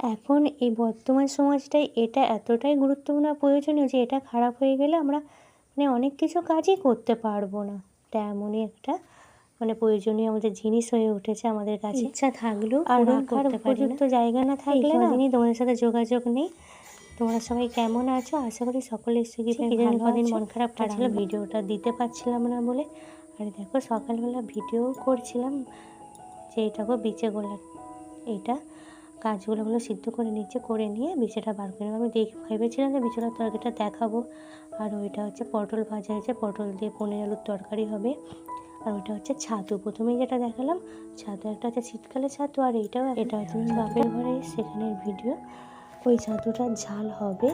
এখন এই বর্তমান সমাজটায় এটা এতটাই গুরুত্বপূর্ণ প্রয়োজনীয় যে এটা খারাপ হয়ে গেলে আমরা মানে অনেক কিছু কাজই করতে পারব না। এটা এমনই একটা মানে প্রয়োজনীয় আমাদের জিনিস হয়ে উঠেছে আমাদের কাছে। ইচ্ছা থাকলেও আর রাখার উপযুক্ত জায়গা না থাকলে না। তোমাদের সাথে যোগাযোগ নেই। তোমরা সবাই কেমন আছো? আশা করি সকলের সুখী কদিন মন খারাপ ছিল ভিডিওটা দিতে পারছিলাম না বলে। আর দেখো সকালবেলা ভিডিও করছিলাম। যে এটাকে বিচে গোলা এটা কাজগুলোগুলো সিদ্ধ করে নিচ্ছে করে নিয়ে বিছেটা বার করে। আমি দেখে ভেবেছিলাম যে বিছানার তরকারিটা দেখাবো। আর ওইটা হচ্ছে পটল ভাজা হয়েছে পটল দিয়ে পনির আলুর তরকারি হবে। আর ওইটা হচ্ছে ছাতু। প্রথমেই যেটা দেখালাম ছাতু একটা হচ্ছে শীতকালে ছাতু আর এইটাও এটা হচ্ছে বাপের ঘরে সেখানের ভিডিও। ওই ছাতুটার ঝাল হবে।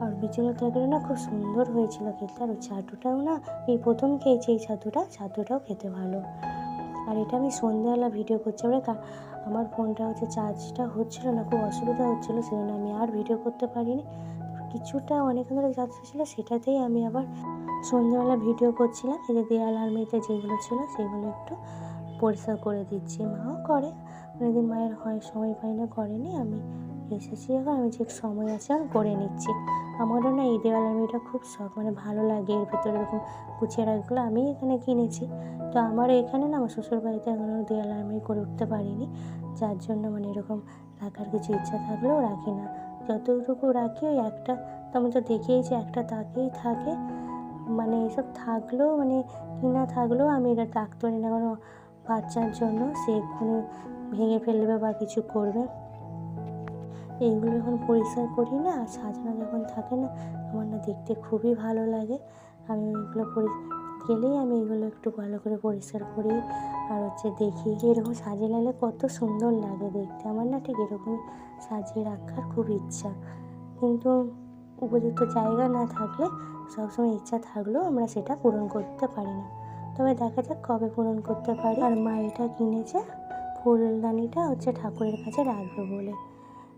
আর বিছানার তরকারি না খুব সুন্দর হয়েছিল খেতে। আর ওই ছাতুটাও না এই প্রথম খেয়েছি এই ছাতুটা ছাতুটাও খেতে ভালো। আর এটা আমি সন্ধ্যাবেলা ভিডিও করছি। আমরা আমার ফোনটা হচ্ছে চার্জটা হচ্ছিল না, খুব অসুবিধা হচ্ছিল, সেজন্য আমি আর ভিডিও করতে পারিনি। কিছুটা অনেক ধরে চার্জ ছিল, সেটাতেই আমি আবার সন্ধ্যাবেলা ভিডিও করছিলাম। এই যে দেয়াল আলমারিতে যেগুলো ছিল, সেগুলো একটু পরিষ্কার করে দিচ্ছি। মাও করে, অনেকদিন মায়ের হয়, সময় পাই না করেনি। আমি এসেছি, এখন আমি যে সময় আছে আমি করে নিচ্ছি। আমারও না এই দেওয়াল আলমারিটা খুব শখ মানে ভালো লাগে। এর ভিতরে এরকম কুচিয়ে রাখগুলো আমি এখানে কিনেছি। তো আমার এখানে না আমার শ্বশুর বাড়িতে এখনও দেওয়াল আলমারি করে উঠতে পারিনি। যার জন্য মানে এরকম রাখার কিছু ইচ্ছা থাকলেও রাখি না। যতটুকু রাখি ওই একটা, তো আমি তো দেখেইছি একটা তাকেই থাকে। মানে এসব থাকলেও মানে কিনা থাকলেও আমি এটা রাখতে না কারণ বাচ্চার জন্য, সে এক্ষুনি ভেঙে ফেলবে বা কিছু করবে। এইগুলো যখন পরিষ্কার করি না, আর সাজানো যখন থাকে না, আমার না দেখতে খুবই ভালো লাগে। আমি ওইগুলো পরি, গেলেই আমি এগুলো একটু ভালো করে পরিষ্কার করি, আর হচ্ছে দেখি এরকম সাজিয়ে নিলে কত সুন্দর লাগে দেখতে। আমার না ঠিক এরকমই সাজিয়ে রাখার খুব ইচ্ছা। কিন্তু উপযুক্ত জায়গা না থাকলে, সবসময় ইচ্ছা থাকলেও আমরা সেটা পূরণ করতে পারি না। তবে দেখা যাক কবে পূরণ করতে পারি। আর মা এটা কিনেছে, ফুলদানিটা হচ্ছে ঠাকুরের কাছে রাখবে বলে।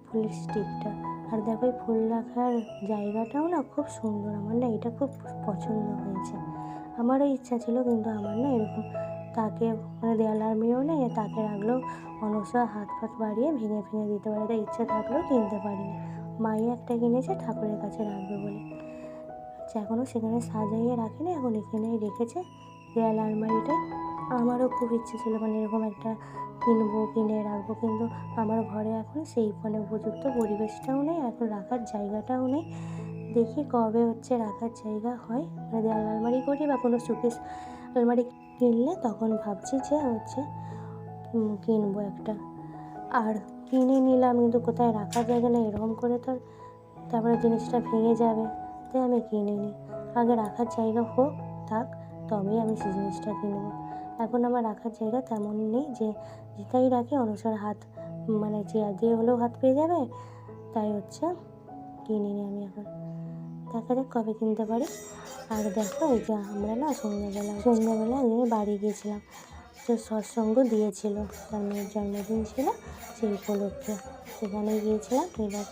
ফুলের স্টিকটা আর দেখো এই ফুল রাখার জায়গাটাও না খুব সুন্দর। আমার না এটা খুব পছন্দ হয়েছে। আমারও ইচ্ছা ছিল কিন্তু আমার না এরকম তাকে মানে দেয়াল আর্মিও নেই, তাকে রাখলেও অনসা হাত ফাত বাড়িয়ে ভেঙে ভেঙে দিতে পারে। তাই ইচ্ছা থাকলেও কিনতে পারিনি। মাই একটা কিনেছে ঠাকুরের কাছে রাখবে বলে। আচ্ছা এখনও সেখানে সাজাইয়ে রাখেনি, এখন এখানেই রেখেছে দেয়াল আলমারিটায়। আমারও খুব ইচ্ছে ছিল মানে এরকম একটা কিনবো, কিনে রাখব। কিন্তু আমার ঘরে এখন সেই মানে উপযুক্ত পরিবেশটাও নেই, এখন রাখার জায়গাটাও নেই। দেখি কবে হচ্ছে রাখার জায়গা হয়। মানে দেয়াল আলমারি করি বা কোনো সুকেস আলমারি কিনলে তখন ভাবছি যে হচ্ছে কিনবো একটা। আর কিনে নিলাম কিন্তু কোথায় রাখার জায়গা নেই, এরকম করে তো তারপরে জিনিসটা ভেঙে যাবে। তাই আমি কিনে নিই আগে রাখার জায়গা হোক, থাক। তবেই আমি সেই জিনিসটা কিনবো। এখন আমার রাখার জায়গা তেমন নেই যে যেটাই রাখি অনুসার হাত মানে চেয়ার দিয়ে হলেও হাত পেয়ে যাবে, তাই হচ্ছে কিনিনি আমি এখন। দেখা যাক কবে কিনতে পারি। আর দেখো এই যে আমরা না সন্ধ্যাবেলা সন্ধ্যাবেলা একদিন বাড়ি গিয়েছিলাম। সৎসঙ্গ দিয়েছিল। তার মেয়ের জন্মদিন ছিল সেই উপলক্ষে। সেখানে গিয়েছিলাম এবার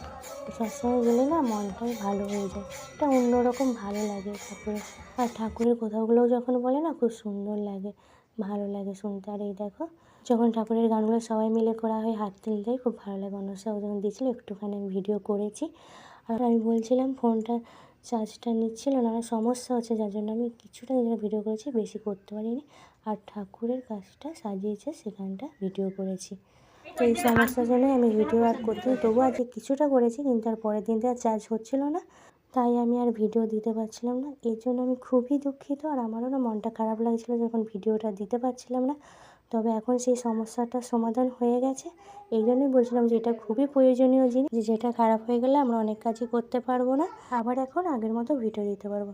সৎসঙ্গে গেলে না মনটাই ভালো হয়ে যায়। এটা অন্যরকম ভালো লাগে ঠাকুরের। আর ঠাকুরের কথাগুলোও যখন বলে না খুব সুন্দর লাগে, ভালো লাগে শুনতে। আর এই দেখো, যখন ঠাকুরের গানগুলো সবাই মিলে করা হয়, হাত তুলতেই খুব ভালো লাগে। অনসাও যখন দিয়েছিল, একটুখানি ভিডিও করেছি। আর আমি বলছিলাম, ফোনটা চার্জটা নিচ্ছিল না আমার সমস্যা হচ্ছে, যার জন্য আমি কিছুটা নিজের ভিডিও করেছি, বেশি করতে পারিনি। আর ঠাকুরের কাজটা সাজিয়েছে, সেখানটা ভিডিও করেছি। তো এই সমস্যার জন্যই আমি ভিডিও আর করতে তবুও আজকে কিছুটা করেছি, কিন্তু আর পরের দিনটা আর চার্জ হচ্ছিল না। তাই আমি আর ভিডিও দিতে পারছিলাম না। এর জন্য আমি খুবই দুঃখিত, আর আমারও না মনটা খারাপ লাগছিল যখন ভিডিওটা দিতে পারছিলাম না। তবে এখন সেই সমস্যাটা সমাধান হয়ে গেছে। এই জন্যই বলছিলাম যে এটা খুবই প্রয়োজনীয় জিনিস যেটা খারাপ হয়ে গেলে আমরা অনেক কাজই করতে পারব না। আবার এখন আগের মতো ভিডিও দিতে পারব।